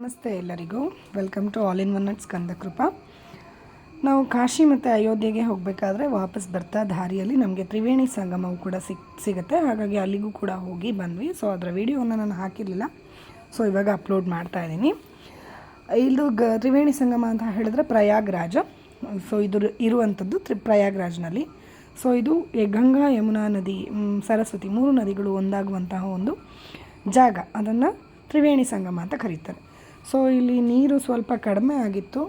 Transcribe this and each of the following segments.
ನಮಸ್ತೆ ಎಲ್ಲರಿಗೂ. Welcome to all in one at Skandakrupa ನಾವು ಕಾಶಿ ಮತ್ತು ಅಯೋಧ್ಯೆಗೆ ಹೋಗಬೇಕಾದ್ರೆ ವಾಪಸ್ ಬರ್ತಾ ದಾರಿಯಲ್ಲಿ ನಮಗೆ ತ್ರಿವೇಣಿ ಸಂಗಮವು ಕೂಡ ಸಿಕ್ ಸಿಗುತ್ತೆ. ಹಾಗಾಗಿ ಅಲ್ಲಿಗೂ ಕೂಡ ಹೋಗಿ ಬಂದ್ವಿ. ಸೊ ಅದರ ವಿಡಿಯೋನ ನಾನು ಹಾಕಿರಲಿಲ್ಲ. ಸೊ ಇವಾಗ ಅಪ್ಲೋಡ್ ಮಾಡ್ತಾ ಇದ್ದೀನಿ. ಇದು ಗ, ತ್ರಿವೇಣಿ ಸಂಗಮ ಅಂತ ಹೇಳಿದ್ರೆ ಪ್ರಯಾಗ್ರಾಜ. ಸೊ ಇದು ಇರುವಂಥದ್ದು ತ್ರಿ, ಪ್ರಯಾಗ್ರಾಜ್ನಲ್ಲಿ. ಸೊ ಇದು ಗಂಗಾ ಯಮುನಾ ನದಿ ಸರಸ್ವತಿ ಮೂರು ನದಿಗಳು ಒಂದಾಗುವಂತಹ ಒಂದು ಜಾಗ. ಅದನ್ನು ತ್ರಿವೇಣಿ ಸಂಗಮ ಅಂತ ಕರೀತಾರೆ. ಸೊ ಇಲ್ಲಿ ನೀರು ಸ್ವಲ್ಪ ಕಡಿಮೆ ಆಗಿತ್ತು.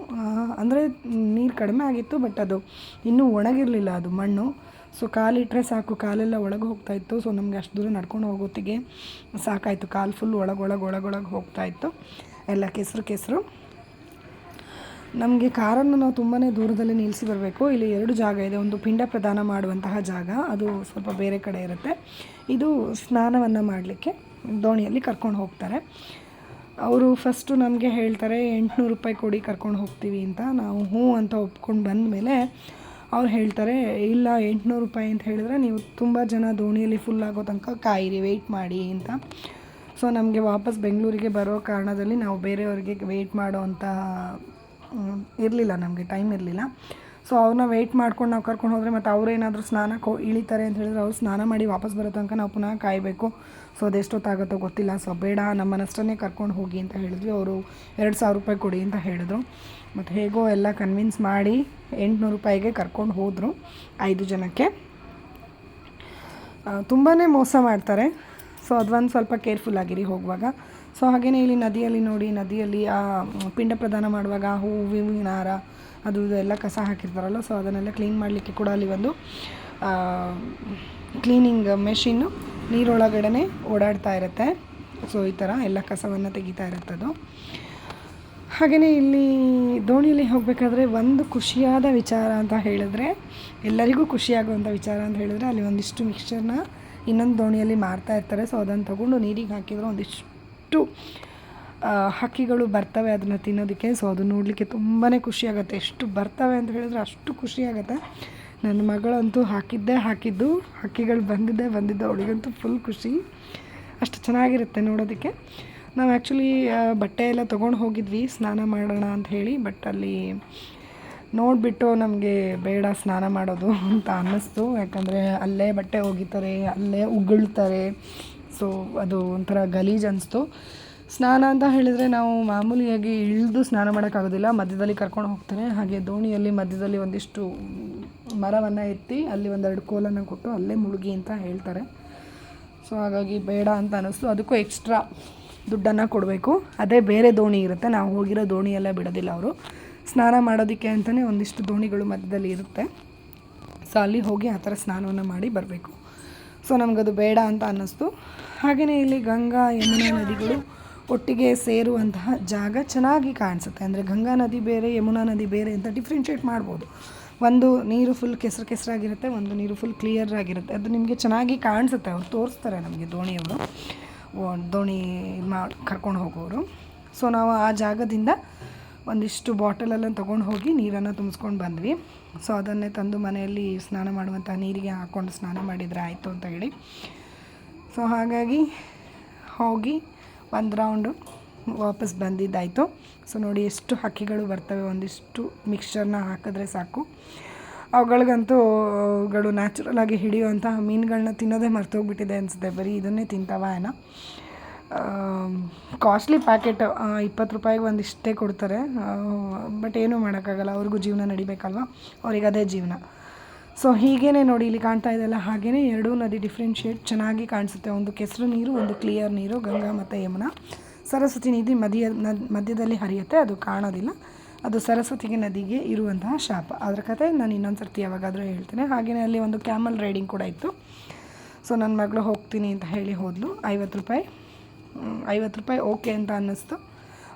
ಅಂದರೆ ನೀರು ಕಡಿಮೆ ಆಗಿತ್ತು ಬಟ್ ಅದು ಇನ್ನೂ ಒಣಗಿರಲಿಲ್ಲ ಅದು ಮಣ್ಣು. ಸೊ ಕಾಲಿಟ್ಟರೆ ಸಾಕು, ಕಾಲೆಲ್ಲ ಒಳಗೆ ಹೋಗ್ತಾ ಇತ್ತು. ಸೊ ನಮಗೆ ಅಷ್ಟು ದೂರ ನಡ್ಕೊಂಡು ಹೋಗೋತ್ತಿಗೆ ಸಾಕಾಯಿತು. ಕಾಲು ಫುಲ್ ಒಳಗೆ ಒಳಗೆ ಒಳಗೊಳಗೆ ಹೋಗ್ತಾ ಇತ್ತು. ಎಲ್ಲ ಕೆಸರು ಕೆಸರು. ನಮಗೆ ಕಾರನ್ನು ನಾವು ತುಂಬಾ ದೂರದಲ್ಲಿ ನಿಲ್ಲಿಸಿ ಬರಬೇಕು. ಇಲ್ಲಿ ಎರಡು ಜಾಗ ಇದೆ. ಒಂದು ಪಿಂಡ ಪ್ರದಾನ ಮಾಡುವಂತಹ ಜಾಗ. ಅದು ಸ್ವಲ್ಪ ಬೇರೆ ಕಡೆ ಇರುತ್ತೆ. ಇದು ಸ್ನಾನವನ್ನು ಮಾಡಲಿಕ್ಕೆ ದೋಣಿಯಲ್ಲಿ ಕರ್ಕೊಂಡು ಹೋಗ್ತಾರೆ. ಅವರು ಫಸ್ಟು ನಮಗೆ ಹೇಳ್ತಾರೆ, ಎಂಟುನೂರು ರೂಪಾಯಿ ಕೊಡಿ ಕರ್ಕೊಂಡು ಹೋಗ್ತೀವಿ ಅಂತ. ನಾವು ಹ್ಞೂ ಅಂತ ಒಪ್ಕೊಂಡು ಬಂದ ಮೇಲೆ ಅವ್ರು ಹೇಳ್ತಾರೆ, ಇಲ್ಲ, ಎಂಟುನೂರು ರೂಪಾಯಿ ಅಂತ ಹೇಳಿದ್ರೆ ನೀವು ತುಂಬ ಜನ ದೋಣಿಯಲ್ಲಿ ಫುಲ್ ಆಗೋ ತನಕ ಕಾಯಿರಿ ವೆಯ್ಟ್ ಮಾಡಿ ಅಂತ. ಸೊ ನಮಗೆ ವಾಪಸ್ ಬೆಂಗಳೂರಿಗೆ ಬರೋ ಕಾರಣದಲ್ಲಿ ನಾವು ಬೇರೆಯವ್ರಿಗೆ ವೆಯ್ಟ್ ಮಾಡೋ ಅಂತ ಇರಲಿಲ್ಲ ನಮಗೆ ಟೈಮ್ ಇರಲಿಲ್ಲ. ಸೊ ಅವ್ರನ್ನ ವೆಯ್ಟ್ ಮಾಡ್ಕೊಂಡು ನಾವು ಕರ್ಕೊಂಡು ಹೋದರೆ ಮತ್ತು ಅವರೇನಾದರೂ ಸ್ನಾನಕ್ಕೆ ಇಳಿತಾರೆ ಅಂತ ಹೇಳಿದ್ರೆ ಅವ್ರು ಸ್ನಾನ ಮಾಡಿ ವಾಪಸ್ ಬರೋ ತನಕ ನಾವು ಪುನಃ ಕಾಯಬೇಕು. ಸೊ ಅದೆಷ್ಟೊತ್ತಾಗುತ್ತೋ ಗೊತ್ತಿಲ್ಲ. ಸೊ ಬೇಡ ನಮ್ಮನ್ನಷ್ಟನ್ನೇ ಕರ್ಕೊಂಡು ಹೋಗಿ ಅಂತ ಹೇಳಿದ್ವಿ. ಅವರು ಎರಡು ಸಾವಿರ ರೂಪಾಯಿ ಕೊಡಿ ಅಂತ ಹೇಳಿದ್ರು. ಮತ್ತು ಹೇಗೋ ಎಲ್ಲ ಕನ್ವಿನ್ಸ್ ಮಾಡಿ ಎಂಟುನೂರು ರೂಪಾಯಿಗೆ ಕರ್ಕೊಂಡು ಹೋದರು ಐದು ಜನಕ್ಕೆ. ತುಂಬಾ ಮೋಸ ಮಾಡ್ತಾರೆ. ಸೊ ಅದೊಂದು ಸ್ವಲ್ಪ ಕೇರ್ಫುಲ್ ಆಗಿರಿ ಹೋಗುವಾಗ. ಸೊ ಹಾಗೆಯೇ ಇಲ್ಲಿ ನದಿಯಲ್ಲಿ ನೋಡಿ, ನದಿಯಲ್ಲಿ ಆ, ಪಿಂಡ ಪ್ರದಾನ ಮಾಡುವಾಗ ಹೂವಿನ ಹಾರ ಅದು ಎಲ್ಲ ಕಸ ಹಾಕಿರ್ತಾರಲ್ಲ ಸೊ ಅದನ್ನೆಲ್ಲ ಕ್ಲೀನ್ ಮಾಡಲಿಕ್ಕೆ ಕೂಡ ಅಲ್ಲಿ ಒಂದು ಕ್ಲೀನಿಂಗ್ ಮೆಷಿನ್ನು ನೀರೊಳಗಡೆ ಓಡಾಡ್ತಾ ಇರುತ್ತೆ. ಸೊ ಈ ಥರ ಎಲ್ಲ ಕಸವನ್ನು ತೆಗಿತಾ ಇರುತ್ತದು ಹಾಗೆಯೇ ಇಲ್ಲಿ ದೋಣಿಯಲ್ಲಿ ಹೋಗಬೇಕಾದ್ರೆ ಒಂದು ಖುಷಿಯಾದ ವಿಚಾರ ಅಂತ ಹೇಳಿದ್ರೆ, ಎಲ್ಲರಿಗೂ ಖುಷಿಯಾಗುವಂಥ ವಿಚಾರ ಅಂತ ಹೇಳಿದ್ರೆ ಅಲ್ಲಿ ಒಂದಿಷ್ಟು ಮಿಕ್ಸ್ಚರ್ನ ಇನ್ನೊಂದು ದೋಣಿಯಲ್ಲಿ ಮಾರ್ತಾ ಇರ್ತಾರೆ. ಸೊ ಅದನ್ನು ತಗೊಂಡು ನೀರಿಗೆ ಹಾಕಿದ್ರೆ ಒಂದಿಷ್ಟು ಹಕ್ಕಿಗಳು ಬರ್ತವೆ ಅದನ್ನು ತಿನ್ನೋದಕ್ಕೆ. ಸೊ ಅದು ನೋಡಲಿಕ್ಕೆ ತುಂಬಾ ಖುಷಿಯಾಗುತ್ತೆ. ಎಷ್ಟು ಬರ್ತವೆ ಅಂತ ಹೇಳಿದ್ರೆ ಅಷ್ಟು ಖುಷಿಯಾಗುತ್ತೆ. ನನ್ನ ಮಗಳಂತೂ ಹಾಕಿದ್ದೇ ಹಾಕಿದ್ದು. ಹಕ್ಕಿಗಳು ಬಂದಿದ್ದೇ ಬಂದಿದ್ದು. ಅವಳಿಗಂತೂ ಫುಲ್ ಖುಷಿ. ಅಷ್ಟು ಚೆನ್ನಾಗಿರುತ್ತೆ ನೋಡೋದಕ್ಕೆ. ನಾವು ಆ್ಯಕ್ಚುಲಿ ಬಟ್ಟೆ ಎಲ್ಲ ತೊಗೊಂಡು ಹೋಗಿದ್ವಿ. ಸ್ನಾನ ಮಾಡೋಣ ಅಂತ ಹೇಳಿ. ಬಟ್ ಅಲ್ಲಿ ನೋಡಿಬಿಟ್ಟು ನಮಗೆ ಬೇಡ ಸ್ನಾನ ಮಾಡೋದು ಅಂತ ಅನ್ನಿಸ್ತು. ಯಾಕಂದರೆ ಅಲ್ಲೇ ಬಟ್ಟೆ ಒಗಿತಾರೆ, ಅಲ್ಲೇ ಉಗುಳ್ತಾರೆ. ಸೊ ಅದು ಒಂಥರ ಗಲೀಜು ಅನಿಸ್ತು. ಸ್ನಾನ ಅಂತ ಹೇಳಿದರೆ ನಾವು ಮಾಮೂಲಿಯಾಗಿ ಇಳಿದು ಸ್ನಾನ ಮಾಡೋಕ್ಕಾಗೋದಿಲ್ಲ. ಮಧ್ಯದಲ್ಲಿ ಕರ್ಕೊಂಡು ಹೋಗ್ತಾರೆ ಹಾಗೆ ದೋಣಿಯಲ್ಲಿ ಮಧ್ಯದಲ್ಲಿ ಒಂದಿಷ್ಟು ಮರವನ್ನು ಎತ್ತಿ ಅಲ್ಲಿ ಒಂದೆರಡು ಕೋಲನ್ನು ಕೊಟ್ಟು ಅಲ್ಲೇ ಮುಳುಗಿ ಅಂತ ಹೇಳ್ತಾರೆ. ಸೊ, ಹಾಗಾಗಿ ಬೇಡ ಅಂತ ಅನ್ನಿಸ್ತು. ಅದಕ್ಕೂ ಎಕ್ಸ್ಟ್ರಾ ದುಡ್ಡನ್ನು ಕೊಡಬೇಕು. ಅದೇ ಬೇರೆ ದೋಣಿ ಇರುತ್ತೆ. ನಾವು ಹೋಗಿರೋ ದೋಣಿಯೆಲ್ಲ ಬಿಡೋದಿಲ್ಲ ಅವರು. ಸ್ನಾನ ಮಾಡೋದಕ್ಕೆ ಅಂತಲೇ ಒಂದಿಷ್ಟು ದೋಣಿಗಳು ಮಧ್ಯದಲ್ಲಿ ಇರುತ್ತೆ. ಸೊ, ಅಲ್ಲಿ ಹೋಗಿ ಆ ಥರ ಸ್ನಾನವನ್ನು ಮಾಡಿ ಬರಬೇಕು. ಸೊ, ನಮಗದು ಬೇಡ ಅಂತ ಅನ್ನಿಸ್ತು. ಹಾಗೆಯೇ ಇಲ್ಲಿ ಗಂಗಾ, ಯಮುನಾ ನದಿಗಳು ಒಟ್ಟಿಗೆ ಸೇರುವಂತಹ ಜಾಗ ಚೆನ್ನಾಗಿ ಕಾಣಿಸುತ್ತೆ. ಅಂದರೆ ಗಂಗಾ ನದಿ ಬೇರೆ, ಯಮುನಾ ನದಿ ಬೇರೆ ಅಂತ ಡಿಫ್ರೆನ್ಷಿಯೇಟ್ ಮಾಡ್ಬೋದು. ಒಂದು ನೀರು ಫುಲ್ ಕೆಸರು ಕೆಸರಾಗಿರುತ್ತೆ, ಒಂದು ನೀರು ಫುಲ್ ಕ್ಲಿಯರ್ ಆಗಿರುತ್ತೆ. ಅದು ನಿಮಗೆ ಚೆನ್ನಾಗಿ ಕಾಣಿಸುತ್ತೆ. ಅವ್ರು ತೋರಿಸ್ತಾರೆ ನಮಗೆ ದೋಣಿಯವರು. ದೋಣಿ ಮಾಡಿ ಕರ್ಕೊಂಡು ಹೋಗೋರು. ಸೊ ನಾವು ಆ ಜಾಗದಿಂದ ಒಂದಿಷ್ಟು ಬಾಟಲೆಲ್ಲ ತೊಗೊಂಡು ಹೋಗಿ ನೀರನ್ನು ತುಂಬಿಸ್ಕೊಂಡು ಬಂದ್ವಿ. ಸೊ ಅದನ್ನೇ ತಂದು ಮನೆಯಲ್ಲಿ ಸ್ನಾನ ಮಾಡುವಂಥ ನೀರಿಗೆ ಹಾಕ್ಕೊಂಡು ಸ್ನಾನ ಮಾಡಿದರೆ ಆಯಿತು ಅಂತ ಹೇಳಿ. ಸೊ ಹಾಗಾಗಿ ಹೋಗಿ ಒಂದು ರೌಂಡು ವಾಪಸ್ ಬಂದಿದ್ದಾಯಿತು. ಸೊ ನೋಡಿ ಎಷ್ಟು ಹಕ್ಕಿಗಳು ಬರ್ತವೆ, ಒಂದಿಷ್ಟು ಮಿಕ್ಸ್ಚರ್ನ ಹಾಕಿದ್ರೆ ಸಾಕು. ಅವುಗಳಿಗಂತೂ, ಅವುಗಳು ನ್ಯಾಚುರಲ್ ಆಗಿ ಹಿಡಿಯುವಂತಹ ಮೀನುಗಳನ್ನ ತಿನ್ನೋದೇ ಮರ್ತೋಗ್ಬಿಟ್ಟಿದೆ ಅನಿಸುತ್ತೆ. ಬರೀ ಇದನ್ನೇ ತಿಂತಾವ ಏನೋ? ಕಾಸ್ಟ್ಲಿ ಪ್ಯಾಕೆಟ್ ಇಪ್ಪತ್ತು ರೂಪಾಯಿಗೆ ಒಂದಿಷ್ಟೇ ಕೊಡ್ತಾರೆ. ಬಟ್ ಏನೂ ಮಾಡೋಕ್ಕಾಗಲ್ಲ. ಅವ್ರಿಗೂ ಜೀವನ ನಡಿಬೇಕಲ್ವ? ಅವ್ರಿಗೆ ಅದೇ ಜೀವನ. ಸೊ ಹೀಗೇ ನೋಡಿ ಇಲ್ಲಿ ಕಾಣ್ತಾ ಇದೆಲ್ಲ ಹಾಗೆಯೇ ಎರಡೂ ನದಿ ಡಿಫ್ರೆನ್ಷಿಯೇಟ್ ಚೆನ್ನಾಗಿ ಕಾಣಿಸುತ್ತೆ. ಒಂದು ಕೆಸರು ನೀರು, ಒಂದು ಕ್ಲಿಯರ್ ನೀರು, ಗಂಗಾ ಮತ್ತು ಯಮುನಾ. ಸರಸ್ವತಿ ನದಿ ನದ್, ಮಧ್ಯದಲ್ಲಿ ಹರಿಯುತ್ತೆ, ಅದು ಕಾಣೋದಿಲ್ಲ. ಅದು ಸರಸ್ವತಿಗೆ ನದಿಗೆ ಇರುವಂತಹ ಶಾಪ. ಅದರ ಕತೆ ನಾನು ಇನ್ನೊಂದು ಸರ್ತಿ ಯಾವಾಗಾದರೂ ಹೇಳ್ತೇನೆ. ಹಾಗೆಯೇ ಅಲ್ಲಿ ಒಂದು ಕ್ಯಾಮಲ್ ರೈಡಿಂಗ್ ಕೂಡ ಇತ್ತು. ಸೊ ನನ್ನ ಮಗಳು ಹೋಗ್ತೀನಿ ಅಂತ ಹೇಳಿ ಹೋದ್ಲು. ಐವತ್ತು ರೂಪಾಯಿ ಐವತ್ತು ರೂಪಾಯಿ ಓಕೆ ಅಂತ ಅನ್ನಿಸ್ತು.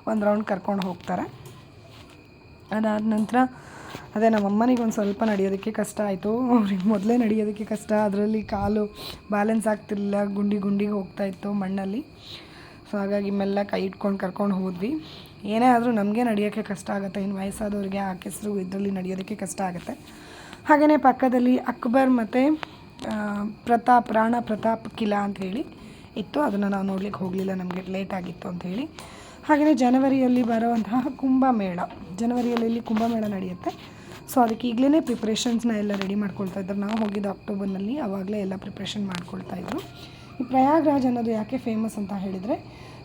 ಒಂದು ರೌಂಡ್ ಕರ್ಕೊಂಡು ಹೋಗ್ತಾರೆ. ಅದಾದ ನಂತರ ಅದೇ ನಮ್ಮ ಅಮ್ಮನಿಗೆ ಒಂದು ಸ್ವಲ್ಪ ನಡೆಯೋದಕ್ಕೆ ಕಷ್ಟ ಆಯಿತು. ಅವ್ರಿಗೆ ಮೊದಲೇ ನಡೆಯೋದಕ್ಕೆ ಕಷ್ಟ. ಅದರಲ್ಲಿ ಕಾಲು ಬ್ಯಾಲೆನ್ಸ್ ಆಗ್ತಿರಲಿಲ್ಲ. ಗುಂಡಿ ಗುಂಡಿಗೆ ಹೋಗ್ತಾ ಇತ್ತು ಮಣ್ಣಲ್ಲಿ. ಸೊ ಹಾಗಾಗಿ ಮೆಲ್ಲ ಕೈ ಇಟ್ಕೊಂಡು ಕರ್ಕೊಂಡು ಹೋದ್ವಿ. ಏನೇ ಆದರೂ ನಮಗೆ ನಡೆಯೋಕ್ಕೆ ಕಷ್ಟ ಆಗುತ್ತೆ. ಇನ್ನು ವಯಸ್ಸಾದವ್ರಿಗೆ ಆ ಕೆಸರು ಇದರಲ್ಲಿ ನಡೆಯೋದಕ್ಕೆ ಕಷ್ಟ ಆಗುತ್ತೆ. ಹಾಗೆಯೇ ಪಕ್ಕದಲ್ಲಿ ಅಕ್ಬರ್ ಮತ್ತು ಪ್ರತಾಪ್, ರಾಣಾ ಪ್ರತಾಪ್ ಕಿಲಾ ಅಂತ ಹೇಳಿ ಇತ್ತು. ಅದನ್ನು ನಾವು ನೋಡ್ಲಿಕ್ಕೆ ಹೋಗಲಿಲ್ಲ. ನಮಗೆ ಲೇಟ್ ಆಗಿತ್ತು ಅಂತ ಹೇಳಿ. ಹಾಗೆಯೇ ಜನವರಿಯಲ್ಲಿ ಬರುವಂತಹ ಕುಂಭಮೇಳ. ಜನವರಿಯಲ್ಲಿ ಇಲ್ಲಿ ಕುಂಭಮೇಳ ನಡೆಯುತ್ತೆ. ಸೊ ಅದಕ್ಕೆ ಈಗಲೇ ಪ್ರಿಪ್ರೇಷನ್ಸ್ನ ಎಲ್ಲ ರೆಡಿ ಮಾಡ್ಕೊಳ್ತಾ ಇದ್ದರು ನಾವು ಹೋಗಿದ್ದು ಅಕ್ಟೋಬರ್ನಲ್ಲಿ ಅವಾಗಲೇ ಎಲ್ಲ ಪ್ರಿಪ್ರೇಷನ್ ಮಾಡ್ಕೊಳ್ತಾ ಇದ್ದರು ಈ ಪ್ರಯಾಗ್ರಾಜ್ ಅನ್ನೋದು ಯಾಕೆ ಫೇಮಸ್ ಅಂತ ಹೇಳಿದರೆ,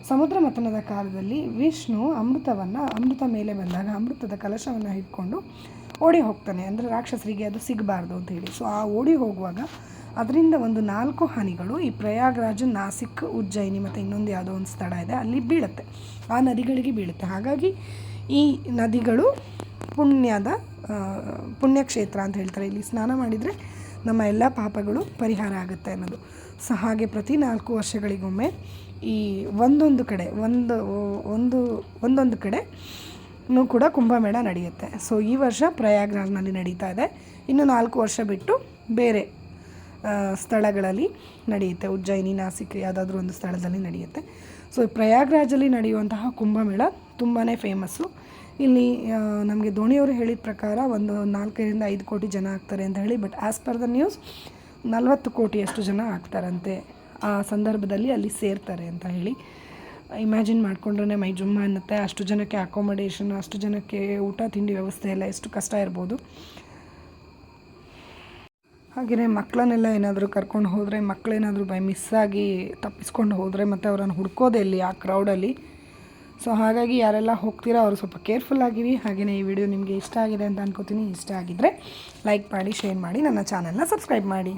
ಸಮುದ್ರ ಮಥನದ ಕಾಲದಲ್ಲಿ ವಿಷ್ಣು ಅಮೃತವನ್ನು, ಅಮೃತ ಮೇಲೆ ಬಂದಾಗ ಅಮೃತದ ಕಲಶವನ್ನು ಹಿಡ್ಕೊಂಡು ಓಡಿ ಹೋಗ್ತಾನೆ. ಅಂದರೆ ರಾಕ್ಷಸರಿಗೆ ಅದು ಸಿಗಬಾರ್ದು ಅಂತ ಹೇಳಿ. ಸೊ ಆ ಓಡಿ ಹೋಗುವಾಗ ಅದರಿಂದ ಒಂದು ನಾಲ್ಕು ಹನಿಗಳು, ಈ ಪ್ರಯಾಗ್ರಾಜ್, ನಾಸಿಕ್, ಉಜ್ಜಯಿನಿ ಮತ್ತು ಇನ್ನೊಂದು ಯಾವುದೋ ಒಂದು ಸ್ಥಳ ಇದೆ, ಅಲ್ಲಿ ಬೀಳುತ್ತೆ. ಆ ನದಿಗಳಿಗೆ ಬೀಳುತ್ತೆ. ಹಾಗಾಗಿ ಈ ನದಿಗಳು ಪುಣ್ಯದ ಪುಣ್ಯಕ್ಷೇತ್ರ ಅಂತ ಹೇಳ್ತಾರೆ. ಇಲ್ಲಿ ಸ್ನಾನ ಮಾಡಿದರೆ ನಮ್ಮ ಎಲ್ಲ ಪಾಪಗಳು ಪರಿಹಾರ ಆಗುತ್ತೆ ಅನ್ನೋದು. ಸೊ, ಹಾಗೆ ಪ್ರತಿ ನಾಲ್ಕು ವರ್ಷಗಳಿಗೊಮ್ಮೆ ಈ ಒಂದೊಂದು ಕಡೆ, ಒಂದು ಒಂದು, ಒಂದೊಂದು ಕಡೆ ಕೂಡ ಕುಂಭಮೇಳ ನಡೆಯುತ್ತೆ. ಸೊ ಈ ವರ್ಷ ಪ್ರಯಾಗ್ರಾಜ್ನಲ್ಲಿ ನಡೀತಾ ಇದೆ. ಇನ್ನು ನಾಲ್ಕು ವರ್ಷ ಬಿಟ್ಟು ಬೇರೆ ಸ್ಥಳಗಳಲ್ಲಿ ನಡೆಯುತ್ತೆ. ಉಜ್ಜಯಿನಿ, ನಾಸಿಕ್ ಯಾವುದಾದ್ರೂ ಒಂದು ಸ್ಥಳದಲ್ಲಿ ನಡೆಯುತ್ತೆ. ಸೊ ಪ್ರಯಾಗ್ರಾಜಲ್ಲಿ ನಡೆಯುವಂತಹ ಕುಂಭಮೇಳ ತುಂಬಾ ಫೇಮಸ್ಸು ಇಲ್ಲಿ ನಮಗೆ ಧೋನಿಯವರು ಹೇಳಿದ ಪ್ರಕಾರ ಒಂದು ನಾಲ್ಕರಿಂದ ಐದು ಕೋಟಿ ಜನ ಆಗ್ತಾರೆ ಅಂತ ಹೇಳಿ but as per the news ನಲವತ್ತು ಕೋಟಿಯಷ್ಟು ಜನ ಆಗ್ತಾರಂತೆ. ಆ ಸಂದರ್ಭದಲ್ಲಿ ಅಲ್ಲಿ ಸೇರ್ತಾರೆ ಅಂತ ಹೇಳಿ. ಇಮ್ಯಾಜಿನ್ ಮಾಡ್ಕೊಂಡ್ರೆ ಮೈ ಜುಮ್ಮ ಅನ್ನತ್ತೆ. ಅಷ್ಟು ಜನಕ್ಕೆ ಅಕೊಮಡೇಷನ್ ಅಷ್ಟು ಜನಕ್ಕೆ ಊಟ, ತಿಂಡಿ ವ್ಯವಸ್ಥೆ ಎಲ್ಲ ಎಷ್ಟು ಕಷ್ಟ ಇರ್ಬೋದು. ಹಾಗೆಯೇ ಮಕ್ಕಳನ್ನೆಲ್ಲ ಏನಾದರೂ ಕರ್ಕೊಂಡು ಹೋದರೆ, ಮಕ್ಕಳೇನಾದರೂ ಬೈ ಮಿಸ್ಸಾಗಿ ತಪ್ಪಿಸ್ಕೊಂಡು ಹೋದರೆ ಮತ್ತು ಅವರನ್ನು ಹುಡ್ಕೋದೆ ಇಲ್ಲಿ ಆ ಕ್ರೌಡಲ್ಲಿ ಸೊ ಹಾಗಾಗಿ ಯಾರೆಲ್ಲ ಹೋಗ್ತೀರಾ ಅವರು ಸ್ವಲ್ಪ ಕೇರ್ಫುಲ್ ಆಗಿರಿ. ಹಾಗೆಯೇ ಈ ವಿಡಿಯೋ ನಿಮಗೆ ಇಷ್ಟ ಆಗಿದೆ ಅಂತ ಅನ್ಕೋತೀನಿ. ಇಷ್ಟ ಆಗಿದ್ದರೆ ಲೈಕ್ ಮಾಡಿ ಶೇರ್ ಮಾಡಿ, ನನ್ನ ಚಾನಲ್ನ ಸಬ್ಸ್ಕ್ರೈಬ್ ಮಾಡಿ.